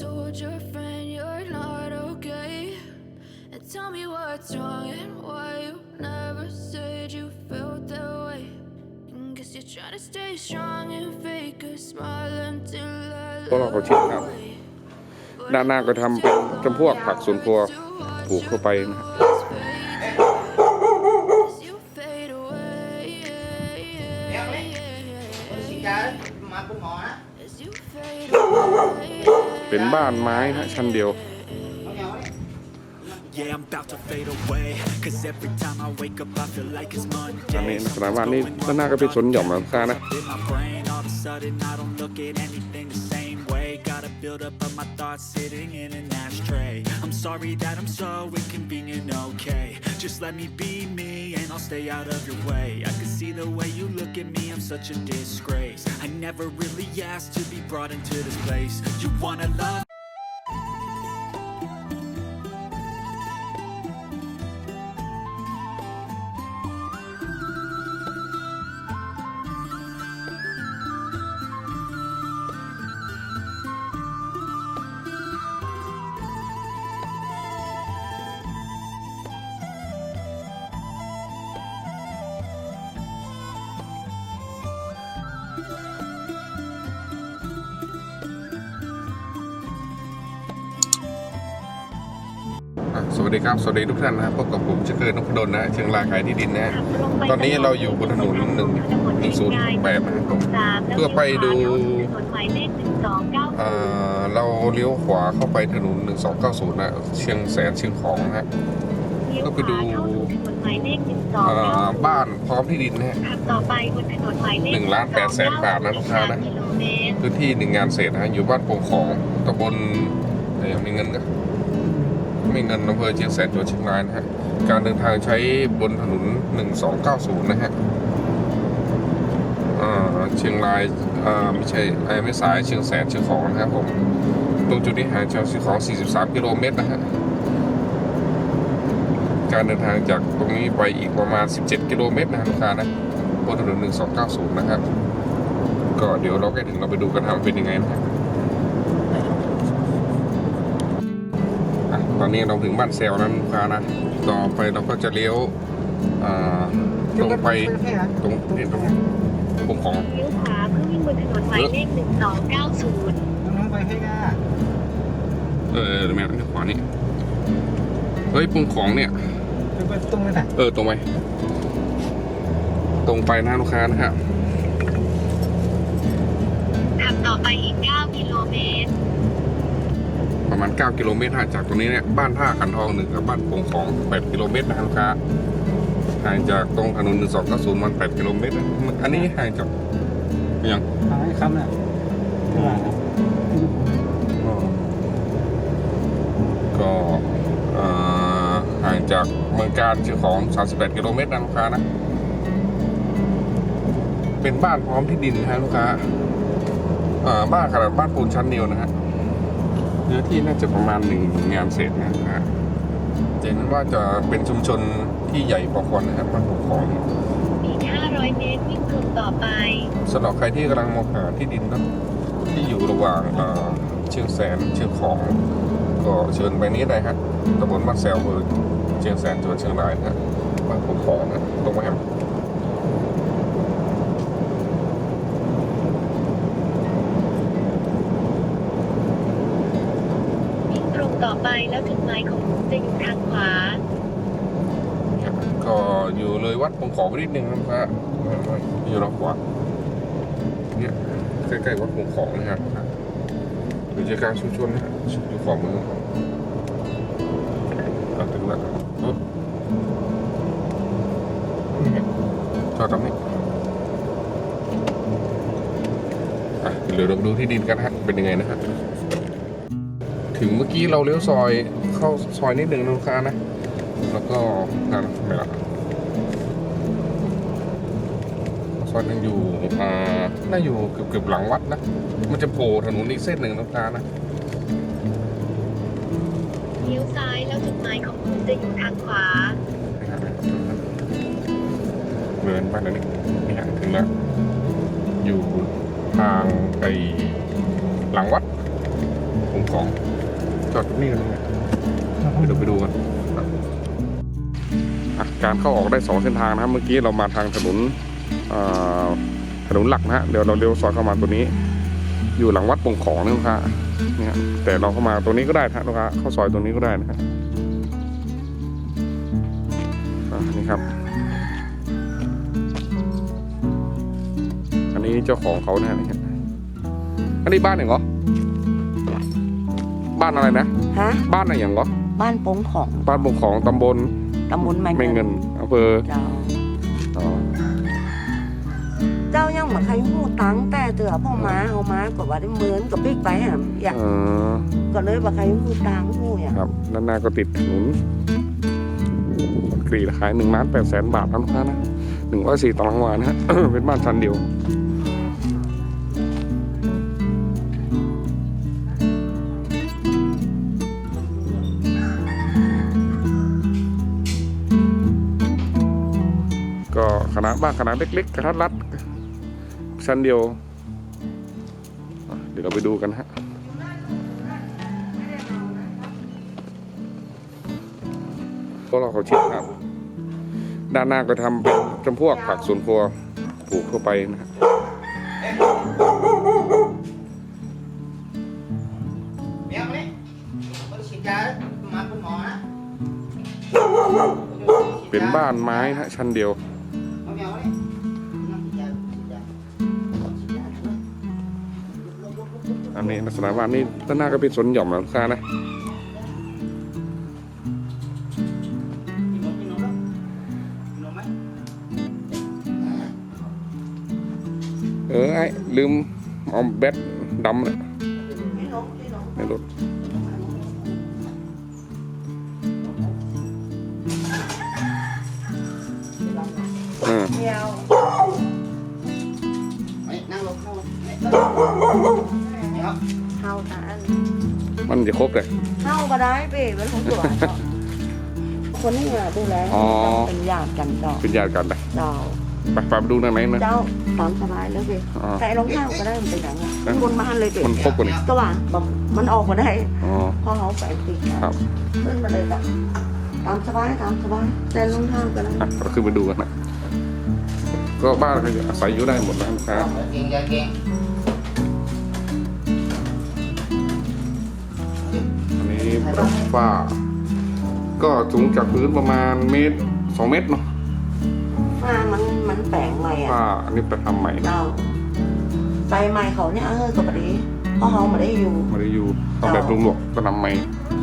told your friend you're not okay? And tell me what's wrong and why you never said you felt that way. And guess you're trying to stay strong and fake a smile until I พวกเราเขาชิมครับ ด้านหน้าก็ทำเป็นจำพวกผักสวนครัวปลูกเข้าไปนะฮะ You เป็นบ้านไม้ฮะชั้นเดียวเอาเหนียวเนี่ย Yeah, I'm about to fade away. Cause every time I wake up, I feel like it's อันนี้ Monday. สนามบ้านนี่ด้านหน้าก็เป็นสวนหย่อมหลังคานะ In my brain, all of a sudden, I don't look at anything the same way. Gotta build up of my thoughts sitting in an ashtray. I'm sorry that I'm so inconvenient, okay? Just let me be me and I'll stay out of your way. I can see the way you look at me, I'm such a disgrace. I never really asked to be brought into this place. You wanna love? วัสดีครับ สวัสดีทุกท่านนะครับพบกับผมเชคเกอร์นพดลนะเชียงรายขายที่ดินนะฮะตอนนี้เราอยู่บนถนนหนึ่งหนึ่งศูนย์แปดนะครับผมเพื่อไปดูเอ่อเราเลี้ยวขวาเข้าไปถนน1290นะเชียงแสนเชียงของนะฮะก็ไปดูเอ่อบ้านพร้อมที่ดินนะฮะต่อไปบนถนนหมายเลขหนึ่งล้านแปดแสนบาทนะลูกค้านะกิโลเมตรพื้นที่หนึ่งงานเศษนะฮะอยู่บ้านโป่งของตำบลเอ่อมีเงินก็ไม่เงินอำเภอเชียงแสนจังหวัดเชียงรายนะฮะการเดินทางใช้บนถนน 1290 นะฮะเชียงรายไม่ใช่ไอ้ไม่สายเชียงแสนเชียงของนะครับผมตรงจุดนี้ห่างจากเชียงของ 43 กิโลเมตรนะฮะการเดินทางจากตรงนี้ไปอีกประมาณ 17 กิโลเมตรนะลูกค้านะบนถนน 1290 นะครับ ก็เดี๋ยวเราใกล้ถึงเราไปดูกันทำเป็นยังไงนะครับ อะตอนนี้เราถึงบ้านเซลแล้วนะลูกค้านะ ต่อไปเราก็จะเลี้ยวอ่าตรงไปตรงนี่ตรงผมของเลี้ยวขวาเพื่อวิ่งบนถนนหมายเลข1290ต้องน้องไปให้ง่าเออเดี๋ยวแม่นี่ขวานี่เฮ้ยปุ่งของเนี่ยคือไปตรงนั้นน่ะเออตรงไปตรงไปนะลูกค้านะครับขับต่อไปอีก 9 กิโลเมตร ประมาณ 9 กิโลเมตรห่างจากตรงนี้เนี่ยบ้านท่าขันทองหนึ่งกับบ้านโป่งของ 8 กิโลเมตรนะครับลูกค้าห่างจากตรงถนน1290มัน8กิโลเมตรนะอันนี้ห่างจากยังทางให้คำน่ะก็เอ่อห่างจากเมืองการเชียงของ 38 กิโลเมตรนะลูกค้านะ เป็นบ้านพร้อมที่ดินนะฮะลูกค้าเอ่อบ้านขนาดบ้านปูนชั้นเดียวนะฮะ เนื้อที่น่าจะประมาณหนึ่งงานเศษนะฮะเห็นว่าจะเป็นชุมชนที่ใหญ่พอควรนะครับบ้านปูของเนี่ยอีก500เมตรวิ่งตรงต่อไปสำหรับใครที่กำลังมองหาที่ดินเนอะที่อยู่ระหว่างเอ่อเชียงแสนเชียงของ ก็เชิญไปนี้ได้ฮะตำบลบ้านแซวอำเภอเชียงแสนจังหวัดเชียงรายนะฮะบ้านผมของนะตรงไปครับ วิ่ง ต่อไปแล้วจุดหมายของคุณจะอยู่ทางขวา ก็อยู่เลยวัดผมขอไปนิดนึงนะครับอยู่รอบขวาเนี่ยใกล้ๆวัดผมขอนะครับอยู่ใจกลางชุมชนนะฮะอยู่ขวามืออะถึงแล้วจอดตรงนี้อะเดี๋ยวเราดูที่ดินกันฮะเป็นยังไงนะฮะ ถึงเมื่อกี้เราเลี้ยวซอยเข้าซอยนิดนึงนะลูกค้านะ แล้วก็นั่นไม่ละซอยยังอยู่อ่าน่าอยู่เกือบเกือบหลังวัดนะ มันจะโผล่ถนนอีกเส้นหนึ่งนะลูกค้านะเลี้ยวซ้ายแล้วจุดหมายของคุณจะอยู่ทางขวาเดินไปแล้วนี่นี่ฮะถึงแล้ว อยู่ทางไปหลังวัดผง ของจอดนี่กันเลยเดี๋ยวไปดูกันครับอะการเข้าออกได้สองเส้นทางนะครับ เมื่อกี้เรามาทางถนนเอ่อถนนหลักนะฮะเดี๋ยวเราเลี้ยวซอยเข้ามาตัวนี้ อยู่หลังวัดปงของนี่ลูกค้าเนี่ยแต่เราเข้ามาตัวนี้ก็ได้นะฮะลูกค้าเข้าซอยตรงนี้ก็ได้นะฮะอะนี่ครับ อันนี้เจ้าของเขานะฮะนี่ฮะอันนี้บ้านไหนเหรอ บ้านอะไรนะ ฮะ บ้านอะไรอย่างเหรอบ้านโป้งของบ้านปงของตำบลตำบลแมงไม่เงินอำเภอเจ้า อ๋อเจ้ายังเหมือนใครหูตังแต่เตือพ่อม้าเอาม้ากว่าได้เหมือนกับปิ๊กไปฮะอยากเออก็เลยว่าใครหูตังหูอย่างครับด้านหน้าก็ติดถนนกรีดขายหนึ่งล้านแปดแสนบาทนะลูกค้านะหนึ่งร้อยสี่ตารางวานะฮะ เป็นบ้านชั้นเดียว บ้านขนาดเล็กๆกระทัดรัดชั้นเดียวอะเดี๋ยวเราไปดูกันฮะพวกเราเขาชิดครับ ด้านหน้าก็ทำเป็นจำพวกผักสวนครัวปลูกเข้าไปนะฮะเมียมาเนี่ยมันฉีดยามาคุณหมอนะเป็นบ้านไม้นะฮะชั้นเดียว นนี้ลักษณะบ้านนี่ด้านหน้าก็เป็นสวนหย่อมนะลูกค้านะกินนมกินนมแล้วกินนมไหมเออไอ้ลืมเอาแบตดำเลยในรถออเมียวไปนั่งลงนั่งลง เนี่ยเนี่ยครับเฮาทานมันจะครบเลยเฮาก็ได้เป้เป็นของตัวเจ้าคนนี้อะดูแลอ๋อ เป็นญาติกันเจ้าเป็นญาติกันเลยเจ้าไปไปดูหน่อยไหมนะ เจ้าตามสบายแล้วเป้อ๋อใส่รองเท้าก็ได้มันเป็นอย่างเงี้ยมันบนมาหันเลยเป้มันครบกว่านี้ก็ว่าบอกมันออกมาได้อ๋อ พอเขาไปติดครับ ขึ้นมาเลยจ้ะตามสบายตามสบายแต่รองเท้าก็ได้อะเราขึ้นไปดูกันนะก็บ้านก็จะอาศัยอยู่ได้หมดนะลูกค้าเก่งยาเก่ง ฝ้า ก็สูงจากพื้นประมาณเมตรสองเมตรเนาะว่ามันมันแปลงใหม่ฝ้าอะอันนี้ไปทำใหม่นะเราไปใหม่เขาเนี่ยเออก็พอดีเพราะเขาไม่ได้อยู่ ไมาได้อยู่ทำแบบลุงหลวงก็ทำใหม่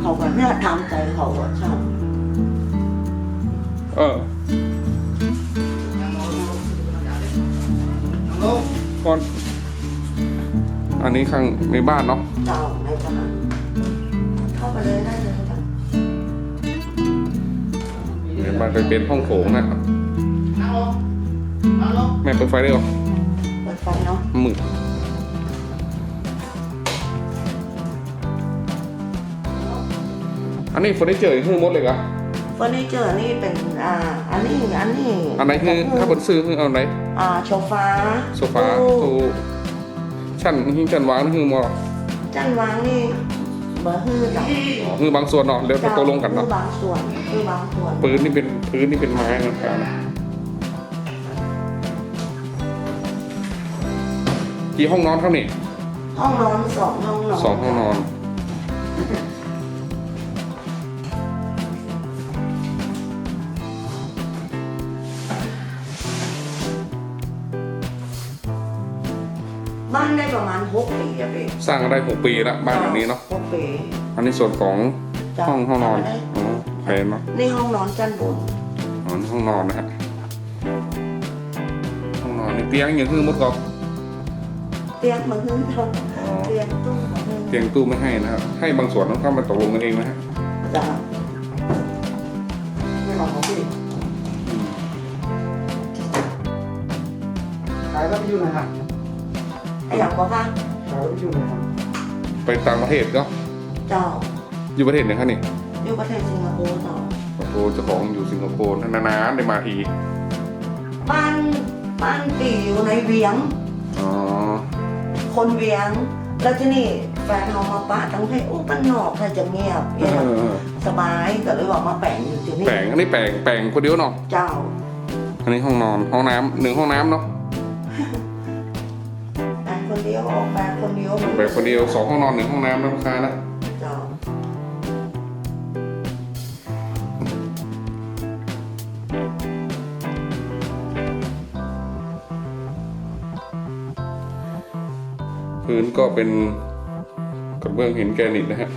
เขาก็เนี่ยตามใจเขาอะใช่เออนั่งลงนั่งลงนั่งลงก่อนอันนี้ข้างในบ้านเนาะ เจ้าในตลาด เข้าไปเลยได้เลยจ้ะในบ้านจะเป็นห้องโถงนะนั่งลงนั่งลงแม่เปิดไฟได้หรอเปิดไฟเนาะมึงอันนี้เฟอร์นิเจอร์คือหมดเลยเหรอเฟอร์นิเจอร์นี่เป็นอ่าอันนี้อันนี้อันไหนคือถ้าบนซื้อคือเอาไหนอ่าโซฟาโซฟาตู้ชั้นหิ้งชั้นวางนี่คือหมดจันวางนี่ เบอร์ฮือจ้ะอ๋อคือบางส่วนเนาะเดี๋ยวไปตกลงกันคืเนาะอบางส่วนคือบางส่วนพื้นนี่เป็นพื้นนี่เป็นไม้นะครับกี่ห้องนอนครับนี่ห้องนอนสองห้องนอนสองห้องนอน หกปีอะพี่สร้างกันได้หกปีละบ้านหลังนี้เนาะหกปีอันนี้ส่วนของจ้ะห้องห้องนอนได้อ๋อแพงเนาะนี่ห้องนอนจันบนอ๋อนี่ห้องนอนนะฮะห้องนอนนี่เตียงอย่างคือหมดกรอบเตียงมันคือทนอ๋อเตียงตู้มันคือเตียงตู้ไม่ให้นะครับให้บางส่วนต้องเข้ามาตกลงกันเองนะฮะจ้ะไม่หรอกพี่ขายแล้วไปอยู่ไหนครับ ไอ้อย่างบอกว่าขายแล้วไปอยู่ไหนครับไปต่างประเทศก็เจ้าอยู่ประเทศไหนคะนี่อยู่ประเทศสิงคโปร์เจ้าโอ้โหเจ้าของอยู่สิงคโปร์นานๆได้มาทีบ้านบ้านปีอยู่ในเวียง อ๋อคนเวียง แล้วที่นี่แฟนเอามาปะตั้งให้อู้มันนอกถ้าจะเงียบเอเงียบอสบายก็เลยบอกมาแปลงอยู่ที่นี่แปลงอันนี้แปลงแปลงคนเดียวเนาะเจ้า อันนี้ห้องนอนห้องน้ำหนึ่งห้องน้ำเนาะ แปลงคนเดียวสองห้องนอนหนึ่งห้องน้ำนะลูกค้านะจ้าพื้นก็เป็นกระเบื้องหินแกรนิตนะฮะ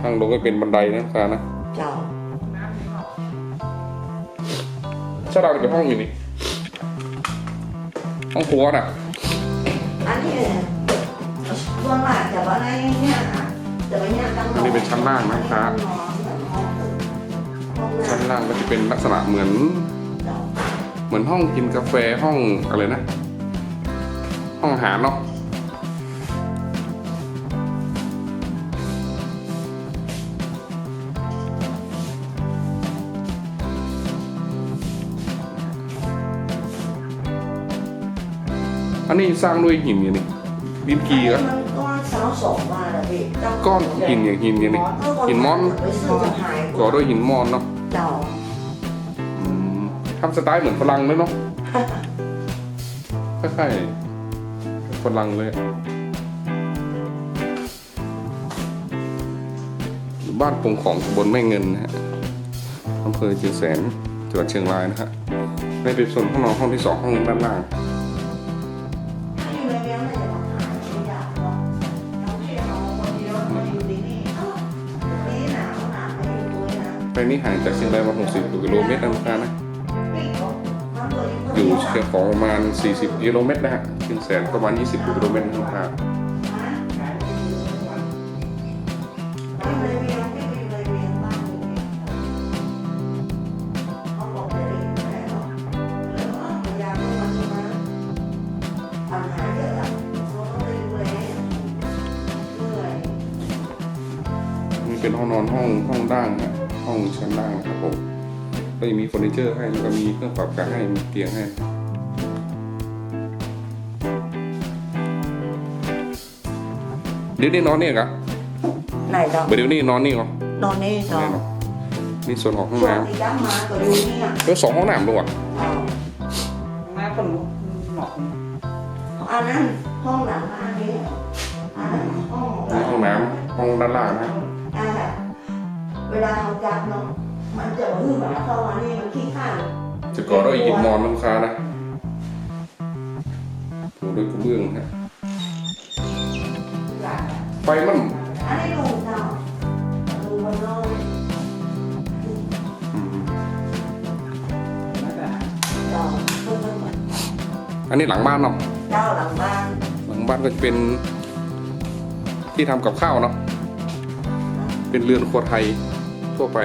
ทางลงก็เป็นบันไดนะลูกค้านะเจ้าถ้าเราจะห้องอยู่นี่ห้องครัวน่ะ อันนี้ ช่วงหลังจะว่าอะไรเนี่ยจะไปเนี่ยตั้งอันนี้เป็นชั้นล่างนะลูกค้าชั้นล่างก็จะเป็นลักษณะเหมือน เหมือนห้องกินกาแฟห้องอะไรนะ ห้องอาหารเนาะอันนี้สร้างด้วยหินอย่างนี้ดินกี เหรอมันก้อนสาวสองมาแล้วพี่ก้อนหินอย่างหินอย่างนี้หินมอนไปซื้อจะหายก่อด้วยหินมอนเนาะเจ้าอืมทำสไตล์เหมือนฝรั่งเลยเนาะคล้ายๆฝรั่งเลยบ้านปงของตำบลแม่เงินนะฮะอำเภอเชียงแสนจังหวัดเชียงรายนะฮะในเป็นส่วนห้องนอนห้องที่สองห้องด้านล่าง ด้วยนะไปนี่ห่างจากเชียงรายมา 60กิโลเมตรนะลูกค้านะ อยู่เชียงของประมาณ 40กิโลเมตรนะฮะเชียงแสนประมาณ 20กิโลเมตรนะค้าอยู่ในเมียงไม่อยู่ในเมียงบ้านอยู่เนี่ยเขาบอกจะได้อยู่แล้วแล้วก็พยายามทุกวันนี้นะปัญหาเยอะอะเขาต้องไปดูแลเหนื่อยนี่เป็นห้องนอนห้องห้องล่างฮะ องชั้นล่างนะครับผมก็จะมีเฟอร์นิเจอร์ให้แล้วก็มีเครื่องปรับอากาศให้มีเตียงให้เดี๋ยวนี้นอนนี่เหรอไหนเนาะเดี๋ยวนี้นอนนี่เหรอนอนนี่เนาะนี่เนาะนี่ส่วนของห้องช่วงน้ที่ย้ำมาก็ดูนี่อะำแล้วสองห้องน้ำด้วยวะเอาน้าคนหมอกอันนั้นห้องหลังบ้านนี้อันนั้นห้องนี่ห้องน้ำห้องด้านล่างนะอ่า เวลาเขาจับเนาะมันจะมือหมาเข้ามานี่มันขี้ข้างจะก่อด้วยหินมอนนะลูกค้านะปูด้วยกระเบื้องฮะหลังไฟมันอันนี้ดูเนาะดูมันนอนอืมเจ้าเพิ่งมันอันนี้หลังบ้านเนาะเจ้าหลังบ้าน หลังบ้านก็จะเป็นที่ทำกับข้าวเนาะ เป็นเรือนครัวไทย ทั่วไป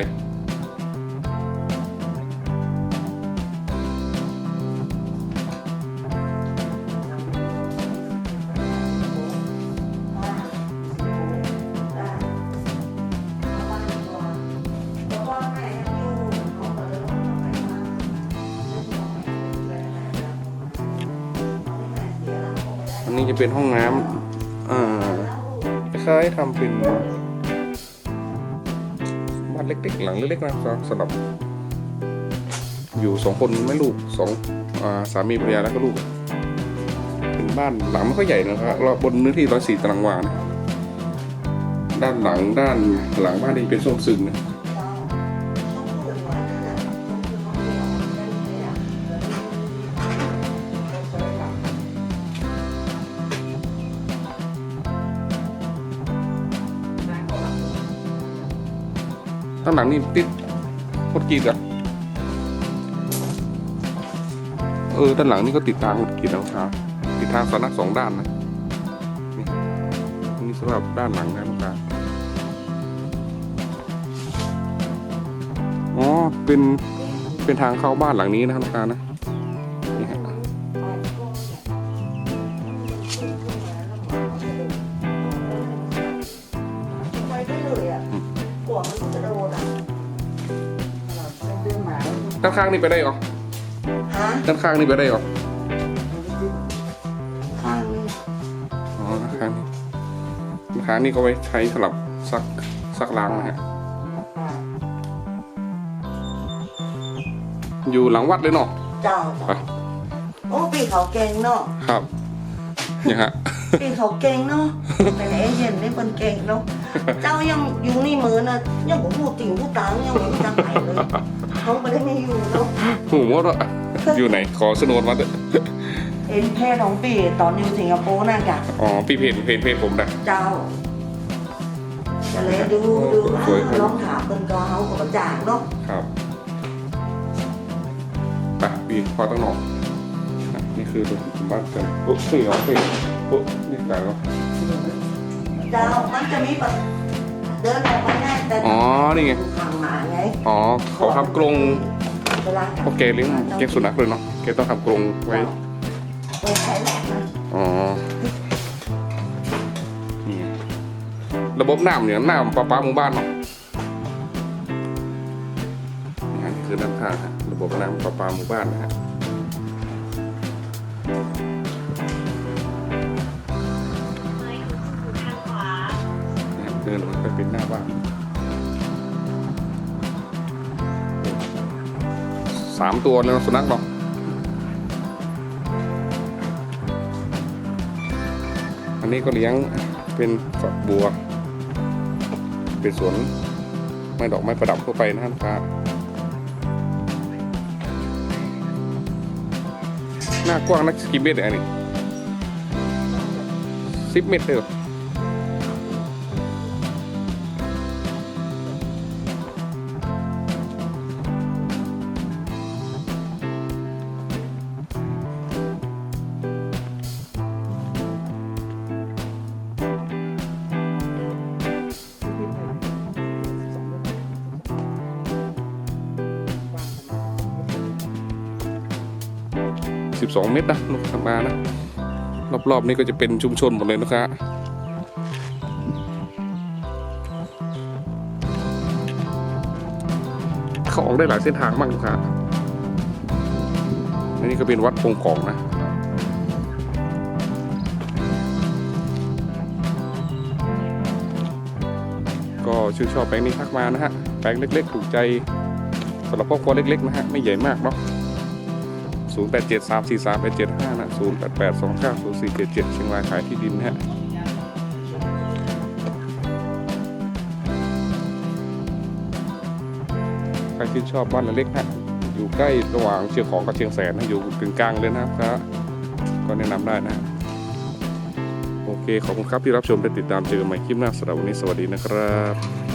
อันนี้จะเป็นห้องน้ำอ่าคล้ายๆทำเป็น บ้านเล็กๆ หลังเล็กๆนะสำหรับ อยู่สองคนไม่ลูกสองอสามีภรรยาแล้วก็ลูก เป็นบ้านหลังไม่ค่อยใหญ่นะครับเราบนเนื้อที่ร้อยสี่ตารางวานะด้านหลังด้านหลังบ้านนี้เป็นส้มซึงนะานหลังนี่ติดโคตรกีดอะเออ ด้านหลังนี่ก็ติดทางกีดแล้วครับติดทางสาธาระสองด้านนะ นี่นี่สำหรับด้านหลังนะลูกค้าอ๋อ เป็น เป็นทางเข้าบ้านหลังนี้นะครับลูกค้านะานข้างนี่ไปได้เหรอฮะด้านข้างนี่ไปได้เหรอข้างนี้อ๋อด้านข้างนี่นะคะนี่ก็ไว้ใช้สำหรับซักซักล้างนะฮะอยู่หลังวัดเลยเนาะเจ้าไปโอ้ปีเขาเก่งเนาะครับเนี่ยฮะปีเขาเก่งเนาะเป็นเอเย่นนี่เป็นเก่งเนาะเจ้ายังอยู่นี่มือนะยังผมพูดจริงพูดตังยังไม่รู้จักไหนเลย เขาไม่ได้ม่อยู่เนาะหูมดอะอยู่ไหนขอสโนมาเถอะเอ็นเพศของปีตอนอยู่สิงคโปร์น่ะกะอ๋อพี่เพจเพจเพจผมนะเจ้าจะเลยดูดูรับลองถามเป็นก็เขากับจ่างเนาะครับไปพี่พอตั้งนอกอะนี่คือบ้านกันโอ้สี่เหรอสี่โอ้นี่ไก่เหรอเจ้ามันจะมีแบบ เดินออกมาแน่แต่อ๋อนี่ไง ทางมาไงอ๋อเขาทำกรงเวลาโอเคเลี้ยงเลี้ยงสุนัขเลยเนาะแกต้องทำกรงไว้เออใช้แหลกนะอ๋อ นี่ไงระบบน้ำเนี่ยน้ำประปาหมู่บ้านเนาะนี่ฮะนี่คือด้านข้างฮะระบบน้ำประปาหมู่บ้านนะฮะ สามตัวเลยนะสุนัขเนาะอันนี้ก็เลี้ยงเป็นฝักบัว เป็นสวนไม้ดอกไม้ประดับทั่วไปนะครับหน้ากว้างนักกี่เมตรเนี่ยอันนี้สิบเมตรเลย 12 เมตรนะลูกทามานะรอบๆนี้ก็จะเป็นชุมชนหมดเลยนะครับเขาออกได้หลายเส้นทางมากลูกค้าอันนี้ก็เป็นวัดพงกองนะก็ชื่นชอบแปลงนี้ทักมานะฮะแปลงเล็กๆ ถูกใจสำหรับครอบครัวเล็กๆนะฮะไม่ใหญ่มากเนาะ 0 8 7 3 4 3 8 7 5นะ0 8 8 2 9 0 4 7 7เชียงรายขายที่ดินนะฮะใครที่ชอบบ้านเล็กนะอยู่ใกล้ระหว่างเชียงของกับเชียงแสนนะอยู่กึ่งกลางเลยนะครับก็แนะนำได้นะโอเคขอบคุณครับที่รับชมและติดตามเจอกันใหม่คลิปหน้าสำหรับวันนี้สวัสดีนะครับ